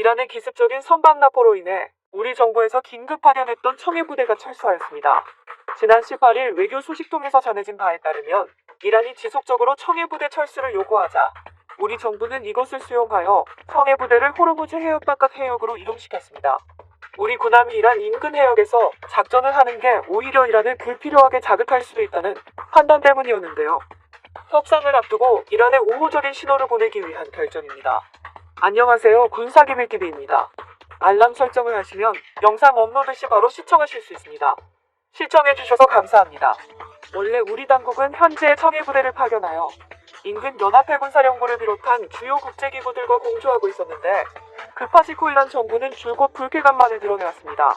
이란의 기습적인 선박 납포로 인해 우리 정부에서 긴급 파견했던 청해 부대가 철수하였습니다. 지난 18일 외교 소식통에서 전해진 바에 따르면 이란이 지속적으로 청해 부대 철수를 요구하자 우리 정부는 이것을 수용하여 청해 부대를 호르무즈 해협 바깥 해역으로 이동시켰습니다. 우리 군함이 이란 인근 해역에서 작전을 하는 게 오히려 이란을 불필요하게 자극할 수도 있다는 판단 때문이었는데요. 협상을 앞두고 이란에 우호적인 신호를 보내기 위한 결정입니다. 안녕하세요. 군사기밀TV입니다. 알람 설정을 하시면 영상 업로드 시 바로 시청하실 수 있습니다. 시청해주셔서 감사합니다. 원래 우리 당국은 현재 청해부대를 파견하여 인근 연합해군사령부를 비롯한 주요 국제기구들과 공조하고 있었는데 급하시고 이란 정부는 줄곧 불쾌감만을 드러내왔습니다.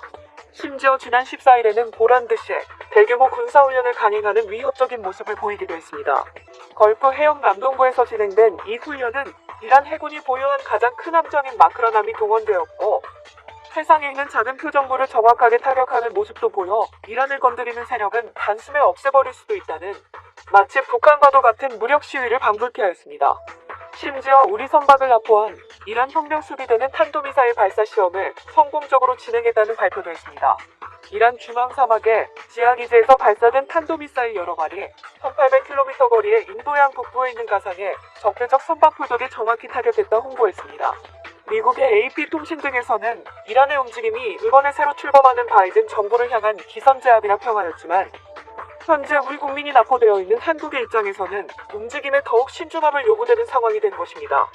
심지어 지난 14일에는 보란듯이 대규모 군사훈련을 강행하는 위협적인 모습을 보이기도 했습니다. 걸프 해역 남동부에서 진행된 이 훈련은 이란 해군이 보유한 가장 큰 함정인 마크라남이 동원되었고 해상에 있는 작은 표정물을 정확하게 타격하는 모습도 보여 이란을 건드리는 세력은 단숨에 없애버릴 수도 있다는 마치 북한과도 같은 무력 시위를 방불케 하였습니다. 심지어 우리 선박을 납포한 이란 혁명 수비대는 탄도미사일 발사 시험을 성공적으로 진행했다는 발표도 했습니다. 이란 중앙 사막의 지하 기지에서 발사된 탄도미사일 여러 발이 1800km 거리의 인도양 북부에 있는 가상에 적대적 선박 표적에 정확히 타격했다 홍보했습니다. 미국의 AP 통신 등에서는 이란의 움직임이 이번에 새로 출범하는 바이든 정부를 향한 기선제압이라 평하였지만 현재 우리 국민이 납포되어 있는 한국의 입장에서는 움직임에 더욱 신중함을 요구되는 상황이 된 것입니다.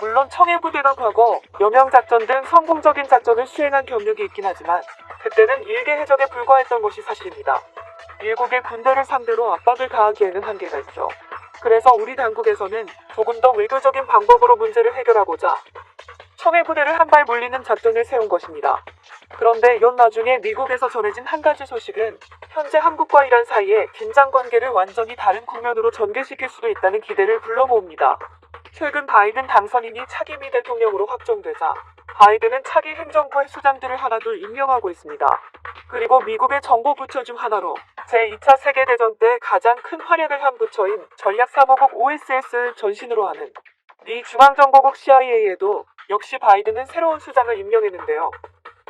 물론 청해부대가 과거 여명작전 등 성공적인 작전을 수행한 경력이 있긴 하지만 그때는 일개 해적에 불과했던 것이 사실입니다. 일국의 군대를 상대로 압박을 가하기에는 한계가 있죠. 그래서 우리 당국에서는 조금 더 외교적인 방법으로 문제를 해결하고자 청해 부대를 한 발 물리는 작전을 세운 것입니다. 그런데 연 나중에 미국에서 전해진 한 가지 소식은 현재 한국과 이란 사이에 긴장 관계를 완전히 다른 국면으로 전개시킬 수도 있다는 기대를 불러모읍니다. 최근 바이든 당선인이 차기 미 대통령으로 확정되자 바이든은 차기 행정부의 수장들을 하나둘 임명하고 있습니다. 그리고 미국의 정보 부처 중 하나로 제2차 세계대전 때 가장 큰 활약을 한 부처인 전략사무국 OSS를 전신으로 하는 미 중앙정보국 CIA에도 역시 바이든은 새로운 수장을 임명했는데요.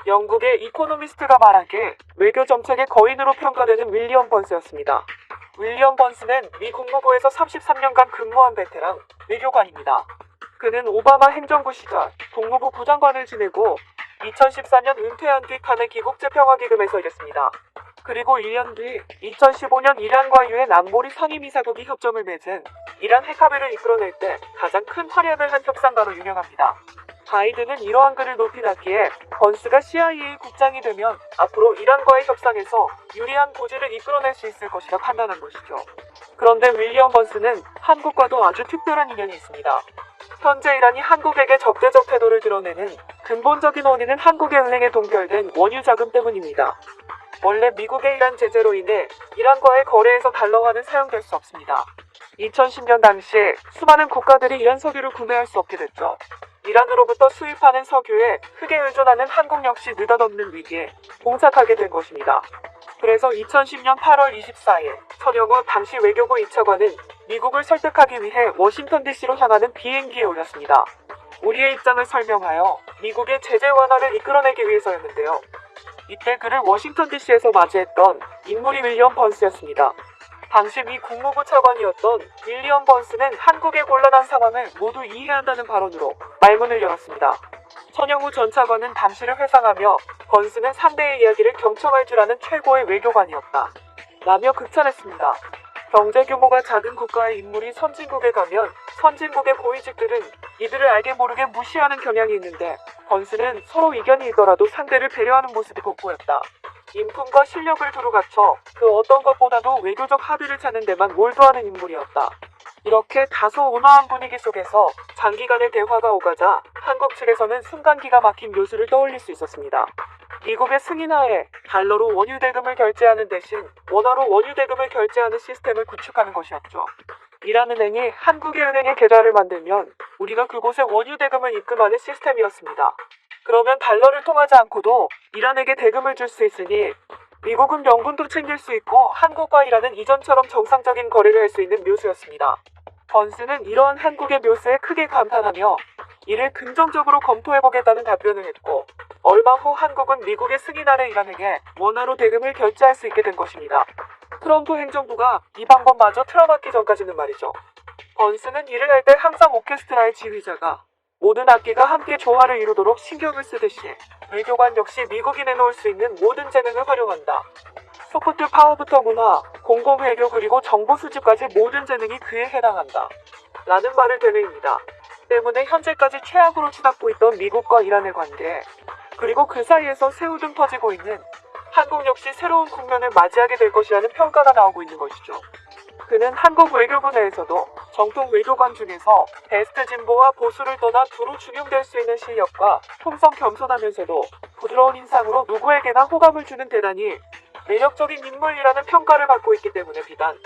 영국의 이코노미스트가 말하기에 외교 정책의 거인으로 평가되는 윌리엄 번스였습니다. 윌리엄 번스는 미 국무부에서 33년간 근무한 베테랑 외교관입니다. 그는 오바마 행정부 시절 국무부 부장관을 지내고 2014년 은퇴한 뒤 카네 기 국제 평화기금에서 일했습니다. 그리고 1년 뒤 2015년 이란과 유엔 안보리 상임이사국이 협정을 맺은 이란 핵합의를 이끌어낼 때 가장 큰 활약을 한 협상가로 유명합니다. 바이든은 이러한 글을 높이 đặt기에 번스가 CIA 국장이 되면 앞으로 이란과의 협상에서 유리한 고지를 이끌어낼 수 있을 것이라 판단한 것이죠. 그런데 윌리엄 번스는 한국과도 아주 특별한 인연이 있습니다. 현재 이란이 한국에게 적대적 태도를 드러내는 근본적인 원인은 한국의 은행에 동결된 원유 자금 때문입니다. 원래 미국의 이란 제재로 인해 이란과의 거래에서 달러화는 사용될 수 없습니다. 2010년 당시 수많은 국가들이 이란 석유를 구매할 수 없게 됐죠. 이란으로부터 수입하는 석유에 크게 의존하는 한국 역시 느닷없는 위기에 봉착하게 된 것입니다. 그래서 2010년 8월 24일 천영호 당시 외교부 2차관은 미국을 설득하기 위해 워싱턴 DC로 향하는 비행기에 올렸습니다. 우리의 입장을 설명하여 미국의 제재 완화를 이끌어내기 위해서였는데요. 이때 그를 워싱턴 DC에서 맞이했던 인물이 윌리엄 번스였습니다. 당시 미 국무부 차관이었던 윌리엄 번스는 한국의 곤란한 상황을 모두 이해한다는 발언으로 말문을 열었습니다. 천영우 전 차관은 당시를 회상하며 번스는 상대의 이야기를 경청할 줄 아는 최고의 외교관이었다. 라며 극찬했습니다. 경제 규모가 작은 국가의 인물이 선진국에 가면 선진국의 고위직들은 이들을 알게 모르게 무시하는 경향이 있는데 번스는 서로 이견이 있더라도 상대를 배려하는 모습이 돋보였다. 인품과 실력을 두루 갖춰 그 어떤 것보다도 외교적 합의를 찾는 데만 몰두하는 인물이었다. 이렇게 다소 온화한 분위기 속에서 장기간의 대화가 오가자 한국 측에서는 순간 기가 막힌 묘수를 떠올릴 수 있었습니다. 미국의 승인하에 달러로 원유 대금을 결제하는 대신 원화로 원유 대금을 결제하는 시스템을 구축하는 것이었죠. 이란은행이 한국의 은행에 계좌를 만들면 우리가 그곳에 원유 대금을 입금하는 시스템이었습니다. 그러면 달러를 통하지 않고도 이란에게 대금을 줄 수 있으니 미국은 명분도 챙길 수 있고 한국과 이란은 이전처럼 정상적인 거래를 할 수 있는 묘수였습니다. 번스는 이러한 한국의 묘수에 크게 감탄하며 이를 긍정적으로 검토해보겠다는 답변을 했고 얼마 후 한국은 미국의 승인안에 이란에게 원화로 대금을 결제할 수 있게 된 것입니다. 트럼프 행정부가 이 방법마저 틀어막기 전까지는 말이죠. 번스는 일을 할 때 항상 오케스트라의 지휘자가 모든 악기가 함께 조화를 이루도록 신경을 쓰듯이 외교관 역시 미국이 내놓을 수 있는 모든 재능을 활용한다. 소프트 파워부터 문화, 공공외교 그리고 정보 수집까지 모든 재능이 그에 해당한다. 라는 말을 되뇌입니다. 때문에 현재까지 최악으로 치닫고 있던 미국과 이란의 관계, 그리고 그 사이에서 새우등 터지고 있는 한국 역시 새로운 국면을 맞이하게 될 것이라는 평가가 나오고 있는 것이죠. 그는 한국 외교부 내에서도 정통 외교관 중에서 베스트 진보와 보수를 떠나 두루 중용될 수 있는 실력과 통성 겸손하면서도 부드러운 인상으로 누구에게나 호감을 주는 대단히 매력적인 인물이라는 평가를 받고 있기 때문에 비단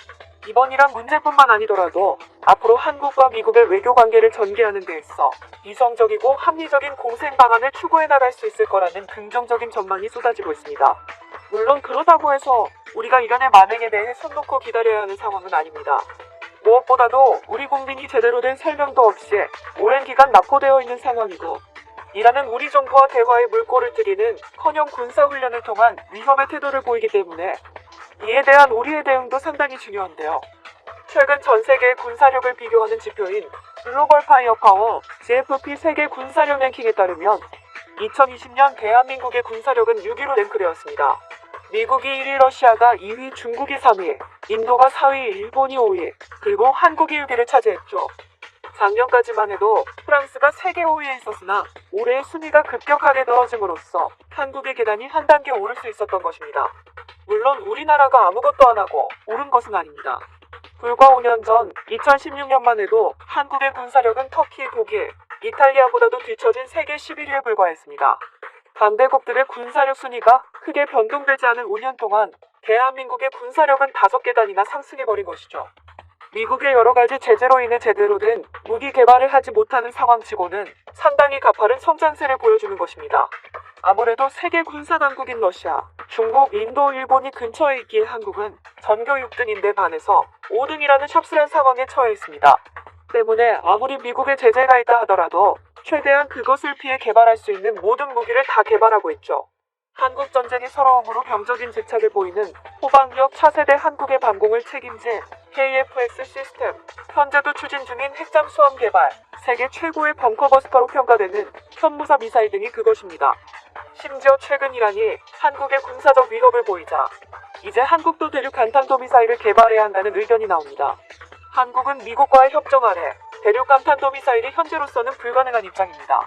이번 이란 문제뿐만 아니더라도 앞으로 한국과 미국의 외교 관계를 전개하는 데 있어 이성적이고 합리적인 공생 방안을 추구해 나갈 수 있을 거라는 긍정적인 전망이 쏟아지고 있습니다. 물론 그러다고 해서 우리가 이란의 만행에 대해 손 놓고 기다려야 하는 상황은 아닙니다. 무엇보다도 우리 국민이 제대로 된 설명도 없이 오랜 기간 납포되어 있는 상황이고 이란은 우리 정부와 대화에 물꼬를 들이는 커녕 군사훈련을 통한 위협의 태도를 보이기 때문에 이에 대한 우리의 대응도 상당히 중요한데요. 최근 전 세계의 군사력을 비교하는 지표인 글로벌 파이어 파워 GFP 세계 군사력 랭킹에 따르면 2020년 대한민국의 군사력은 6위로 랭크되었습니다. 미국이 1위, 러시아가 2위, 중국이 3위, 인도가 4위, 일본이 5위, 그리고 한국이 6위를 차지했죠. 작년까지만 해도 프랑스가 세계 5위에 있었으나 올해 순위가 급격하게 떨어짐으로써 한국의 계단이 한 단계 오를 수 있었던 것입니다. 물론 우리나라가 아무것도 안 하고 오른 것은 아닙니다. 불과 5년 전 2016년만 해도 한국의 군사력은 터키, 독일, 이탈리아보다도 뒤처진 세계 11위에 불과했습니다. 강대국들의 군사력 순위가 크게 변동되지 않은 5년 동안 대한민국의 군사력은 5계단이나 상승해버린 것이죠. 미국의 여러 가지 제재로 인해 제대로 된 무기 개발을 하지 못하는 상황치고는 상당히 가파른 성장세를 보여주는 것입니다. 아무래도 세계 군사 강국인 러시아, 중국, 인도, 일본이 근처에 있기에 한국은 전교 6등인데 반해서 5등이라는 섭쓸한 상황에 처해 있습니다. 때문에 아무리 미국의 제재가 있다 하더라도 최대한 그것을 피해 개발할 수 있는 모든 무기를 다 개발하고 있죠. 한국 전쟁의 서러움으로 병적인 재착을 보이는 호방역 차세대 한국의 반공을 책임질 KFX 시스템, 현재도 추진 중인 핵잠 수함 개발, 세계 최고의 벙커버스터로 평가되는 현무사 미사일 등이 그것입니다. 심지어 최근 이란이 한국의 군사적 위협을 보이자 이제 한국도 대륙 간탄도 미사일을 개발해야 한다는 의견이 나옵니다. 한국은 미국과의 협정 아래 대륙 간 탄도 미사일이 현재로서는 불가능한 입장입니다.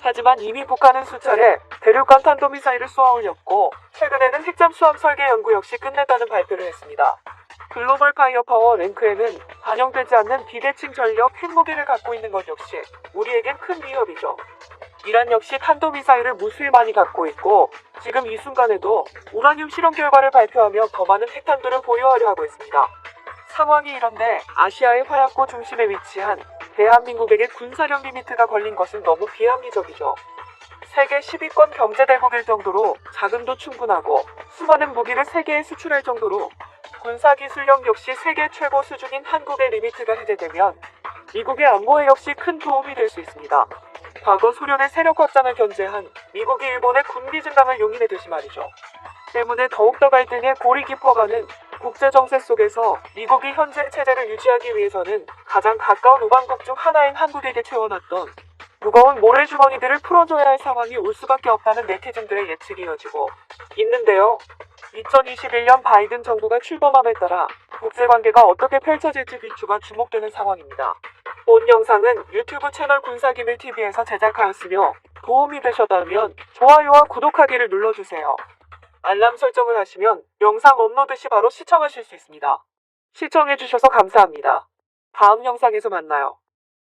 하지만 이미 북한은 수차례 대륙 간 탄도 미사일을 쏘아 올렸고 최근에는 핵잠 수함 설계 연구 역시 끝냈다는 발표를 했습니다. 글로벌 파이어 파워 랭크에는 반영되지 않는 비대칭 전력 핵무기를 갖고 있는 것 역시 우리에겐 큰 위협이죠. 이란 역시 탄도미사일을 무수히 많이 갖고 있고 지금 이 순간에도 우라늄 실험 결과를 발표하며 더 많은 핵탄두를 보유하려 하고 있습니다. 상황이 이런데 아시아의 화약고 중심에 위치한 대한민국에게 군사력 리미트가 걸린 것은 너무 비합리적이죠. 세계 10위권 경제대국일 정도로 자금도 충분하고 수많은 무기를 세계에 수출할 정도로 군사기술력 역시 세계 최고 수준인 한국의 리미트가 해제되면 미국의 안보에 역시 큰 도움이 될 수 있습니다. 과거 소련의 세력 확장을 견제한 미국이 일본의 군비 증강을 용인했듯이 말이죠. 때문에 더욱더 갈등의 골이 깊어가는 국제 정세 속에서 미국이 현재 체제를 유지하기 위해서는 가장 가까운 우방국 중 하나인 한국에게 채워놨던 무거운 모래주머니들을 풀어줘야 할 상황이 올 수밖에 없다는 네티즌들의 예측이 이어지고 있는데요. 2021년 바이든 정부가 출범함에 따라 국제관계가 어떻게 펼쳐질지 비추가 주목되는 상황입니다. 본 영상은 유튜브 채널 군사기밀TV에서 제작하였으며 도움이 되셨다면 좋아요와 구독하기를 눌러주세요. 알람 설정을 하시면 영상 업로드 시 바로 시청하실 수 있습니다. 시청해주셔서 감사합니다. 다음 영상에서 만나요.